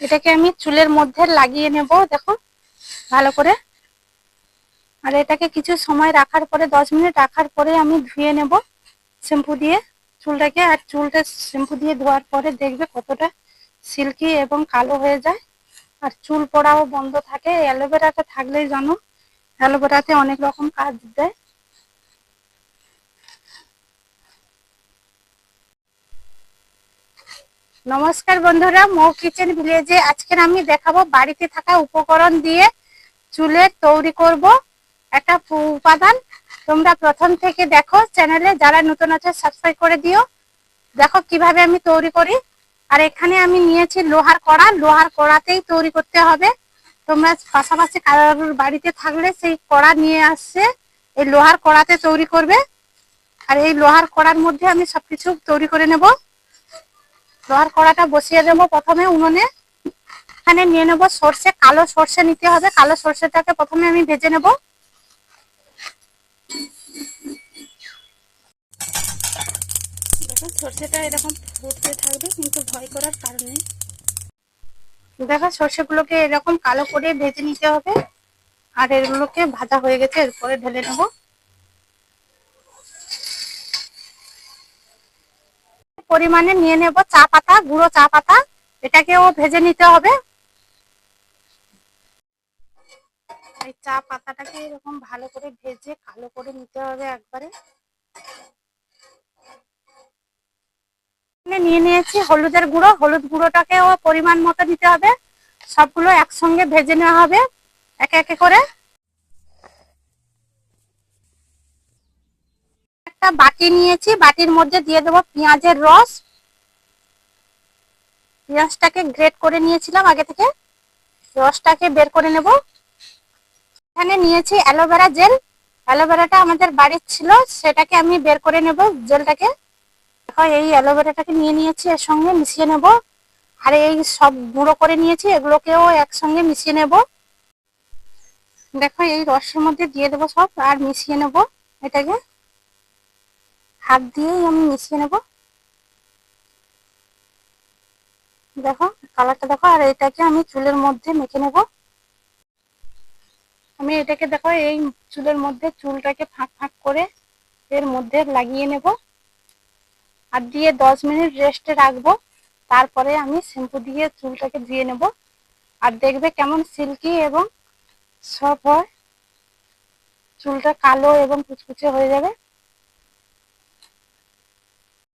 এটাকে আমি চুলের মধ্যে লাগিয়ে নেব, দেখো, ভালো করে। আর এটাকে কিছু সময় রাখার পরে, দশ মিনিট রাখার পরে আমি ধুয়ে নেব শ্যাম্পু দিয়ে চুলটাকে। আর চুলটা শ্যাম্পু দিয়ে ধোয়ার পরে দেখবে কতটা সিল্কি এবং কালো হয়ে যায়। আর চুল পড়াও বন্ধ থাকে। অ্যালোভেরাটা থাকলেই জানো, অ্যালোভেরাতে অনেক রকম কাজ দেয়। নমস্কার বন্ধুরা, মৌ কিচেন ভিলেজে আজকের আমি দেখাবো বাড়িতে থাকা উপকরণ দিয়ে চুলের তৈরি করব একটা উপাদান। তোমরা প্রথম থেকে দেখো চ্যানেলে, যারা নতুন আছে সাবস্ক্রাইব করে দিও। দেখো কীভাবে আমি তৈরি করি। আর এখানে আমি নিয়েছি লোহার কড়া। লোহার কড়াতেই তৈরি করতে হবে। তোমরা পাশাপাশি কারোর বাড়িতে থাকলে সেই কড়া নিয়ে আসছে এই লোহার কড়াতে তৈরি করবে। আর এই লোহার কড়ার মধ্যে আমি সবকিছু তৈরি করে নেব। লোহার কড়াটা বসিয়ে দেবো প্রথমে উনুনে। এখানে নিয়ে নেব সর্ষে কালো সর্ষে নিতে হবে। কালো সর্ষেটাকে প্রথমে আমি ভেজে নেব। দেখো সর্ষেটা এরকম ফুটতে থাকবে কিন্তু ভয় করার কারণ নেই। দেখো সর্ষেগুলোকে এরকম কালো করে ভেজে নিতে হবে। আর এগুলোকে ভাজা হয়ে গেছে এরপরে ঢেলে নেব। পরিমাণে নিয়ে নেব চা পাতা, গুঁড়ো চা পাতা। এটাকেও ভেজে নিতে হবে। এই চা পাতাটাকে এরকম ভালো করে ভেজে কালো করে নিতে হবে একবারে। নিয়ে নিয়েছি হলুদের গুঁড়ো। হলুদ গুঁড়োটাকেও পরিমাণ মতো নিতে হবে। সবগুলো একসঙ্গে ভেজে নেওয়া হবে, একে একে করে। একটা বাটি নিয়েছি, বাটির মধ্যে দিয়ে দেবো পেঁয়াজের রস। পেঁয়াজটাকে গ্রেট করে নিয়েছিলাম আগে থেকে। রসটাকে বের করে নেব। এখানে নিয়েছি অ্যালোভেরা জেল। অ্যালোভেরাটা আমাদের বাড়ির ছিল, সেটাকে আমি বের করে নেব জেলটাকে। এই অ্যালোভেরাটাকে নিয়ে নিয়েছি এর সঙ্গে মিশিয়ে নেব। আর এই সব গুঁড়ো করে নিয়েছি, এগুলোকেও একসঙ্গে মিশিয়ে নেব। দেখো, এই রসের মধ্যে দিয়ে দেবো সব, আর মিশিয়ে নেব এটাকে। হাত দিয়েই আমি মিশিয়ে নেব। দেখো কালারটা দেখো, আর এটাকে আমি চুলের মধ্যে মেখে নেব। আমি এটাকে দেখো, এই চুলের মধ্যে চুলটাকে ফাঁক ফাঁক করে এর মধ্যে লাগিয়ে নেব। আর দিয়ে দশ মিনিট রেস্টে রাখব। তারপরে আমি শ্যাম্পু দিয়ে চুলটাকে ধুয়ে নেব। আর দেখবে কেমন সিল্কি এবং সফট হয়। চুলটা কালো এবং কুচকুচে হয়ে যাবে।